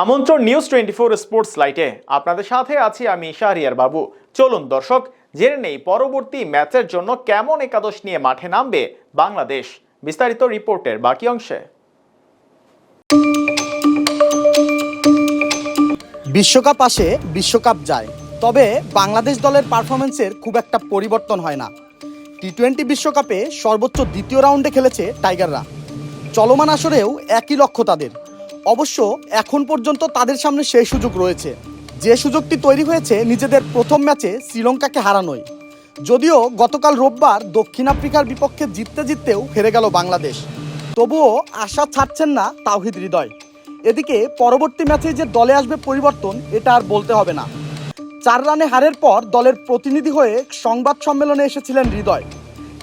আমন্ত্রণ news twenty four sports লাইটে আপনাদের সাথে আছি আমি শাহরিয়ার বাবু। চলুন দর্শক, জেনে নেই পরবর্তী ম্যাচের জন্য কেমন একাদশ নিয়ে মাঠে নামবে বাংলাদেশ। বিস্তারিত রিপোর্টের বাকি অংশে। বিশ্বকাপ আসে, বিশ্বকাপ যায়। তবে বাংলাদেশ দলের পারফরমেন্সের খুব একটা পরিবর্তন হয় না। টি টোয়েন্টি বিশ্বকাপে সর্বোচ্চ দ্বিতীয় রাউন্ডে খেলেছে টাইগাররা চলমান আসরেও একই লক্ষ্য তাদের। অবশ্য এখন পর্যন্ত তাদের সামনে সেই সুযোগ রয়েছে। যে সুযোগটি তৈরি হয়েছে নিজেদের প্রথম ম্যাচে শ্রীলঙ্কাকে হারানোই। যদিও গতকাল রোববার দক্ষিণ আফ্রিকার বিপক্ষে জিততে জিততেও হেরে গেল বাংলাদেশ। তবুও আশা ছাড়ছেন না তাওহিদ হৃদয়। এদিকে পরবর্তী ম্যাচে যে দলে আসবে পরিবর্তন, এটা আর বলতে হবে না। চার রানে হারের পর দলের প্রতিনিধি হয়ে সংবাদ সম্মেলনে এসেছিলেন হৃদয়।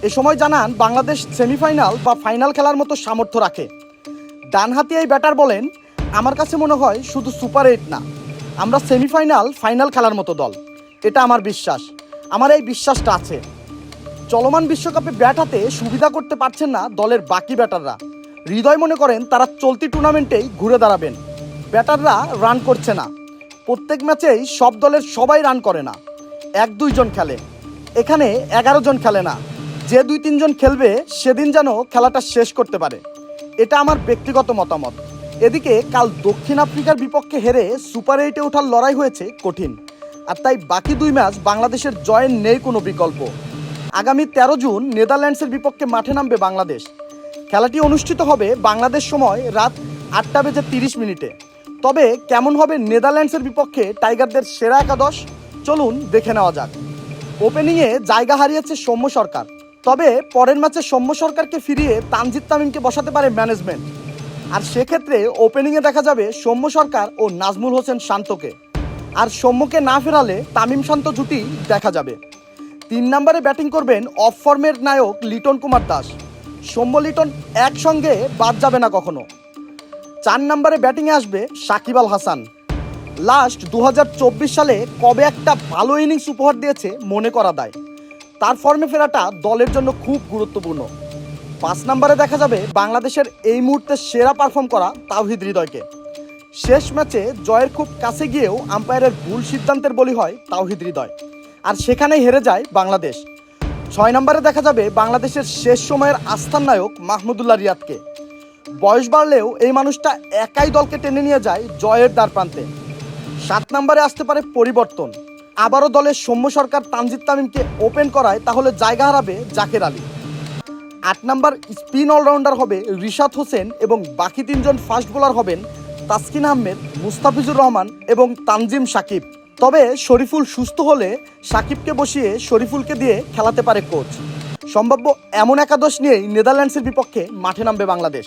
এ সময় জানান, বাংলাদেশ সেমিফাইনাল বা ফাইনাল খেলার মতো সামর্থ্য রাখে। ডানহাতি এই ব্যাটার বলেন, আমার কাছে মনে হয় শুধু সুপার এইট না, আমরা সেমিফাইনাল, ফাইনাল খেলার মতো দল। এটা আমার বিশ্বাস। আমার এই বিশ্বাসটা আছে। চলমান বিশ্বকাপে ব্যাট হাতে সুবিধা করতে পারছেন না দলের বাকি ব্যাটাররা। হৃদয় মনে করেন তারা চলতি টুর্নামেন্টেই ঘুরে দাঁড়াবেন। ব্যাটাররা রান করছে না। প্রত্যেক ম্যাচেই সব দলের সবাই রান করে না। এক দুইজন খেলে। এখানে এগারো জন খেলে না। যে দুই তিনজন খেলবে, সেদিন যেন খেলাটা শেষ করতে পারে। এটা আমার ব্যক্তিগত মতামত। এদিকে কাল দক্ষিণ আফ্রিকার বিপক্ষে হেরে সুপার এইটে ওঠার লড়াই হয়েছে কঠিন। আর তাই বাকি দুই ম্যাচ বাংলাদেশের জয়ের নেই কোনো বিকল্প। আগামী তেরো জুন নেদারল্যান্ডসের বিপক্ষে মাঠে নামবে বাংলাদেশ। খেলাটি অনুষ্ঠিত হবে বাংলাদেশ সময় রাত আটটা বেজে তিরিশ মিনিটে। তবে কেমন হবে নেদারল্যান্ডসের বিপক্ষে টাইগারদের সেরা একাদশ? চলুন দেখে নেওয়া যাক। ওপেনিংয়ে জায়গা হারিয়েছে সৌম্য সরকার। তবে পরের ম্যাচে সৌম্য সরকারকে ফিরিয়ে তানজিদ তামিমকে বসাতে পারে ম্যানেজমেন্ট। আর সেক্ষেত্রে ওপেনিংয়ে দেখা যাবে সৌম্য সরকার ও নাজমুল হোসেন শান্তকে। আর সৌম্যকে না ফেরালে তামিম শান্ত জুটি দেখা যাবে। তিন নম্বরে ব্যাটিং করবেন অফ ফর্মের নায়ক লিটন কুমার দাস। সৌম্য লিটন একসঙ্গে বাদ যাবে না কখনো। চার নম্বরে ব্যাটিংয়ে আসবে সাকিব আল হাসান। লাস্ট দু হাজার চব্বিশ সালে কবে একটা ভালো ইনিংস উপহার দিয়েছে মনে করা দায়। তার ফর্মে ফেরাটা দলের জন্য খুব গুরুত্বপূর্ণ। পাঁচ নম্বরে দেখা যাবে বাংলাদেশের এই মুহূর্তে সেরা পারফর্ম করা তাওহিদ হৃদয়কে। শেষ ম্যাচে জয়ের খুব কাছে গিয়েও আম্পায়ারের ভুল সিদ্ধান্তের বলি হয় তাওহিদ হৃদয়। আর সেখানেই হেরে যায় বাংলাদেশ। ছয় নম্বরে দেখা যাবে বাংলাদেশের শেষ সময়ের আস্থার নায়ক মাহমুদুল্লাহ রিয়াদকে। বয়স বাড়লেও এই মানুষটা একাই দলকে টেনে নিয়ে যায় জয়ের দ্বার প্রান্তে সাত নম্বরে আসতে পারে পরিবর্তন। আবারও দলের সৌম্য সরকার তানজিদ তামিমকে ওপেন করায় তাহলে জায়গা হারাবে জাকের আলী। আট নাম্বার স্পিন অলরাউন্ডার হবে রিশাদ হোসেন এবং বাকি তিনজন ফাস্ট বোলার হবেন তাসকিন আহমেদ, মুস্তাফিজুর রহমান এবং তানজিম সাকিব। তবে শরীফুল সুস্থ হলে সাকিবকে বসিয়ে শরীফুলকে দিয়ে খেলাতে পারে কোচ। সম্ভাব্য এমন একাদশ নিয়েই নেদারল্যান্ডসের বিপক্ষে মাঠে নামবে বাংলাদেশ।